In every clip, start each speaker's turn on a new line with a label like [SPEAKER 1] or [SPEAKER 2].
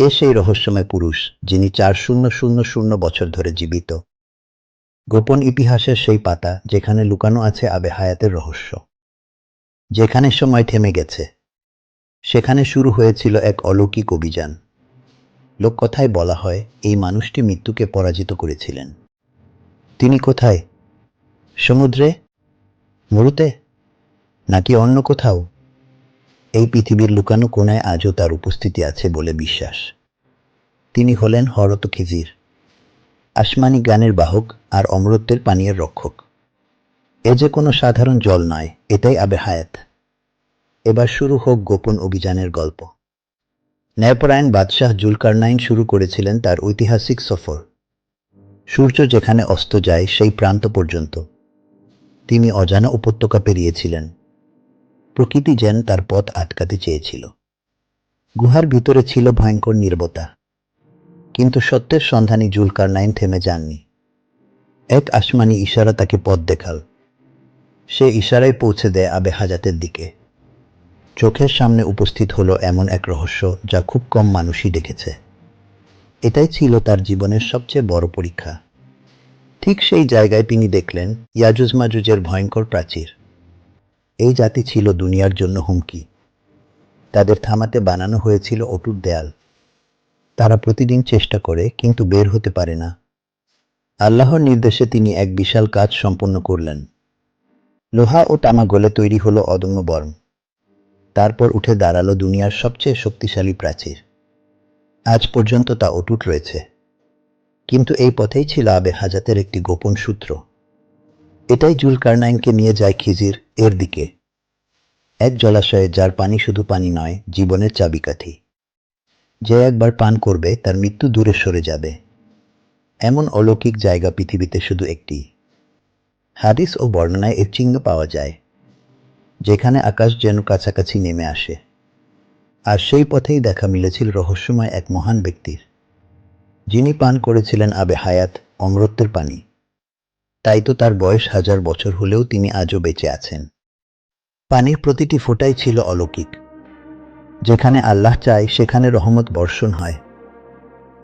[SPEAKER 1] কে সেই রহস্যময় পুরুষ যিনি চার শূন্য শূন্য শূন্য বছর ধরে জীবিত? গোপন ইতিহাসের সেই পাতা যেখানে লুকানো আছে আবে হায়াতের রহস্য। যেখানে সময় থেমে গেছে। সেখানে শুরু হয়েছিল এক অলৌকিক অভিযান। লোককথায় বলা হয়, এই মানুষটি মৃত্যুকে পরাজিত করেছিলেন। তিনি কোথায়? সমুদ্রে? মরুতে? নাকি অন্য কোথাও? এই পৃথিবীর লুকানো কোনায় আজও তার উপস্থিতি আছে বলে বিশ্বাস। তিনি হলেন হরত খিজির, আসমানি গানের বাহক আর অমরত্বের পানীয়ের রক্ষক। এ যে কোনো সাধারণ জল নয়, এটাই আবে হায়াত। এবার শুরু হোক গোপন অভিযানের গল্প। ন্যায়পরায়ণ বাদশাহ জুলকারনাইন শুরু করেছিলেন তার ঐতিহাসিক সফর। সূর্য যেখানে অস্ত যায়, সেই প্রান্ত পর্যন্ত। তিনি অজানা উপত্যকা পেরিয়েছিলেন। প্রকৃতি যেন তার পথ আটকাতে চেয়েছিল। গুহার ভিতরে ছিল ভয়ঙ্কর নির্বতা। কিন্তু সত্যের সন্ধানী জুলকার নাইন থেমে যাননি। এক আসমানি ইশারা তাকে পথ দেখাল। সে ইশারায় পৌঁছে দেয় আবে হাজাতের দিকে। চোখের সামনে উপস্থিত হলো এমন এক রহস্য যা খুব কম মানুষই দেখেছে। এটাই ছিল তার জীবনের সবচেয়ে বড় পরীক্ষা। ঠিক সেই জায়গায় তিনি দেখলেন ইয়াজুজ মাজুজের ভয়ঙ্কর প্রাচীর। এই জাতি ছিল দুনিয়ার জন্য হুমকি। তাদের থামাতে বানানো হয়েছিল অটুট দেয়াল। তারা প্রতিদিন চেষ্টা করে, কিন্তু বের হতে পারে না। আল্লাহর নির্দেশে তিনি এক বিশাল কাজ সম্পন্ন করলেন। লোহা ও তামা গলে তৈরি হলো অদম্য বর্ম। তারপর উঠে দাঁড়াল দুনিয়ার সবচেয়ে শক্তিশালী প্রাচীর। আজ পর্যন্ত তা অটুট রয়েছে। কিন্তু এই পথেই ছিল আবে হাজাতের একটি গোপন সূত্র। এটাই জুলকারনাইনকে নিয়ে যায় খিজির। এর দিকে। এক জলাশয়ে যার পানি শুধু পানি নয়, জীবনের চাবিকাঠি। যে একবার পান করবে, তার মৃত্যু দূরে সরে যাবে। এমন অলৌকিক জায়গা পৃথিবীতে শুধু একটি। হাদিস ও বর্ণনায় এর চিহ্ন পাওয়া যায়, যেখানে আকাশ যেন কাছাকাছি নেমে আসে। আর সেই পথেই দেখা মিলেছিল রহস্যময় এক মহান ব্যক্তির, যিনি পান করেছিলেন আবে হায়াত অমরত্বের পানি। তাই তো তার বয়স হাজার বছর হলেও তিনি আজও বেঁচে আছেন। পানির প্রতিটি ফোঁটাই ছিল অলৌকিক। যেখানে আল্লাহ চায়, সেখানে রহমত বর্ষণ হয়।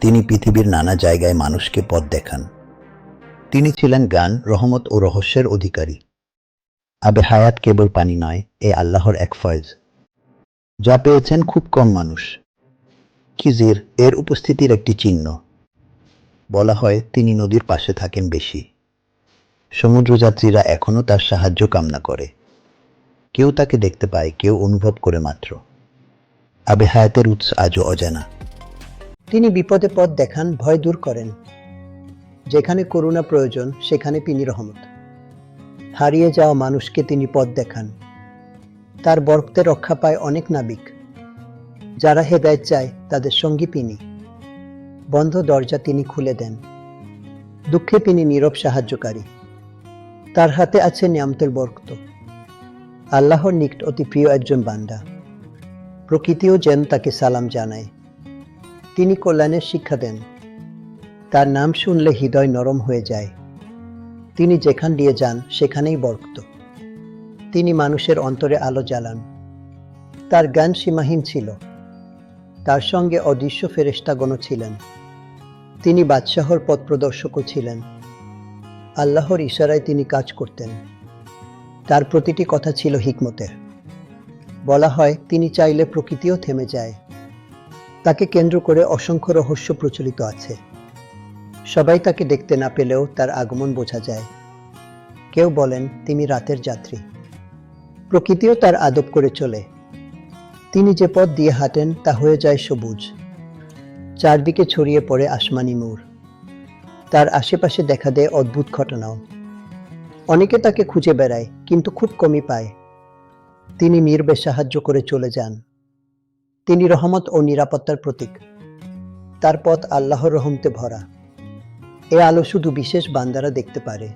[SPEAKER 1] তিনি পৃথিবীর নানা জায়গায় মানুষকে পথ দেখান। তিনি ছিলেন গান রহমত ও রহস্যের অধিকারী। আবে হায়াত কেবল পানি নয়, এ আল্লাহর এক ফয়েজ। যা পেয়েছেন খুব কম মানুষ। খিজির, এর উপস্থিতির একটি চিহ্ন। বলা হয়, তিনি নদীর পাশে থাকেন বেশি। সমুদ্রযাত্রীরা এখনও তার সাহায্য কামনা করে। কেউ তাকে দেখতে পায়, কেউ অনুভব করে মাত্র। আবে হায়াতের উৎস আজও অজানা।
[SPEAKER 2] তিনি বিপদে পথ দেখান, ভয় দূর করেন। যেখানে করুণা প্রয়োজন, সেখানে তিনি রহমত। হারিয়ে যাওয়া মানুষকে তিনি পথ দেখান। তার বরফতে রক্ষা পায় অনেক নাবিক। যারা হেদায়ত চায়, তাদের সঙ্গী তিনি। বন্ধ দরজা তিনি খুলে দেন। দুঃখে তিনি নীরব সাহায্যকারী। তার হাতে আছে নিয়ামতের বরক্ত। আল্লাহর নিকট অতি প্রিয় একজন বান্দা। প্রকৃতিও যেন তাকে সালাম জানায়। তিনি কল্যাণের শিক্ষা দেন। তার নাম শুনলে হৃদয় নরম হয়ে যায়। তিনি যেখান দিয়ে যান, সেখানেই বরক্ত। তিনি মানুষের অন্তরে আলো জ্বালান। তার জ্ঞান সীমাহীন ছিল। তার সঙ্গে অদৃশ্য ফেরেস্তাগণও ছিলেন। তিনি বাদশাহর পথ প্রদর্শকও ছিলেন। আল্লাহর ইশারায় তিনি কাজ করতেন। তার প্রতিটি কথা ছিল হিকমতের। বলা হয়, তিনি চাইলে প্রকৃতিও থেমে যায়। তাকে কেন্দ্র করে অসংখ্য রহস্য প্রচলিত আছে। সবাই তাকে দেখতে না পেলেও তার আগমন বোঝা যায়। কেউ বলেন, তিনি রাতের যাত্রী। প্রকৃতিও তার আদব করে চলে। তিনি যে পথ দিয়ে হাঁটেন, তা হয়ে যায় সবুজ। চারদিকে ছড়িয়ে পড়ে আসমানি নূর। তার আশেপাশে দেখা দেয় অদ্ভুত ঘটনাও। অনেকে তাকে খুঁজে বেড়ায়, কিন্তু খুব কমই পায়। তিনি নির্বে সাহায্য করে চলে যান। তিনি রহমত ও নিরাপত্তার প্রতীক। তার পথ আল্লাহর রহমতে ভরা। এ আলো শুধু বিশেষ বান্দারা দেখতে পারে।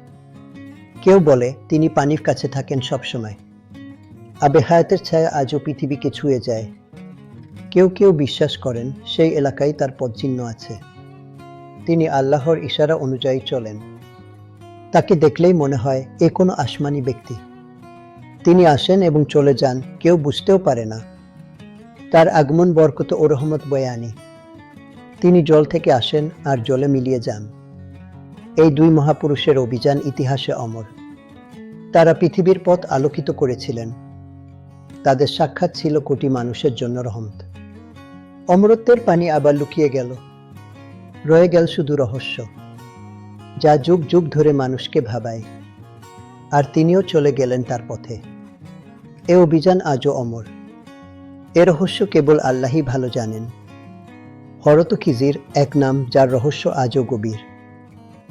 [SPEAKER 2] কেউ বলে, তিনি পানির কাছে থাকেন সবসময়। আবে হায়াতের ছায়া আজও পৃথিবীকে ছুঁয়ে যায়। কেউ কেউ বিশ্বাস করেন, সেই এলাকায় তার পদচিহ্ন আছে। তিনি আল্লাহর ইশারা অনুযায়ী চলেন। তাকে দেখলেই মনে হয় এ কোনো আসমানি ব্যক্তি। তিনি আসেন এবং চলে যান, কেউ বুঝতেও পারে না। তার আগমন বরকত ও রহমত বয়ে আনি তিনি জল থেকে আসেন আর জলে মিলিয়ে যান। এই দুই মহাপুরুষের অভিযান ইতিহাসে অমর। তারা পৃথিবীর পথ আলোকিত করেছিলেন। তাদের সাক্ষাৎ ছিল কোটি মানুষের জন্য রহমত। অমরত্বের পানি আবার লুকিয়ে গেল। রয়ে গেল শুধু রহস্য, যা যুগ যুগ ধরে মানুষকে ভাবায়। আর তিনিও চলে গেলেন তার পথে। এ অভিযান আজও অমর। এ রহস্য কেবল আল্লাহই ভালো জানেন। হরত খিজির এক নাম, যার রহস্য আজও গভীর।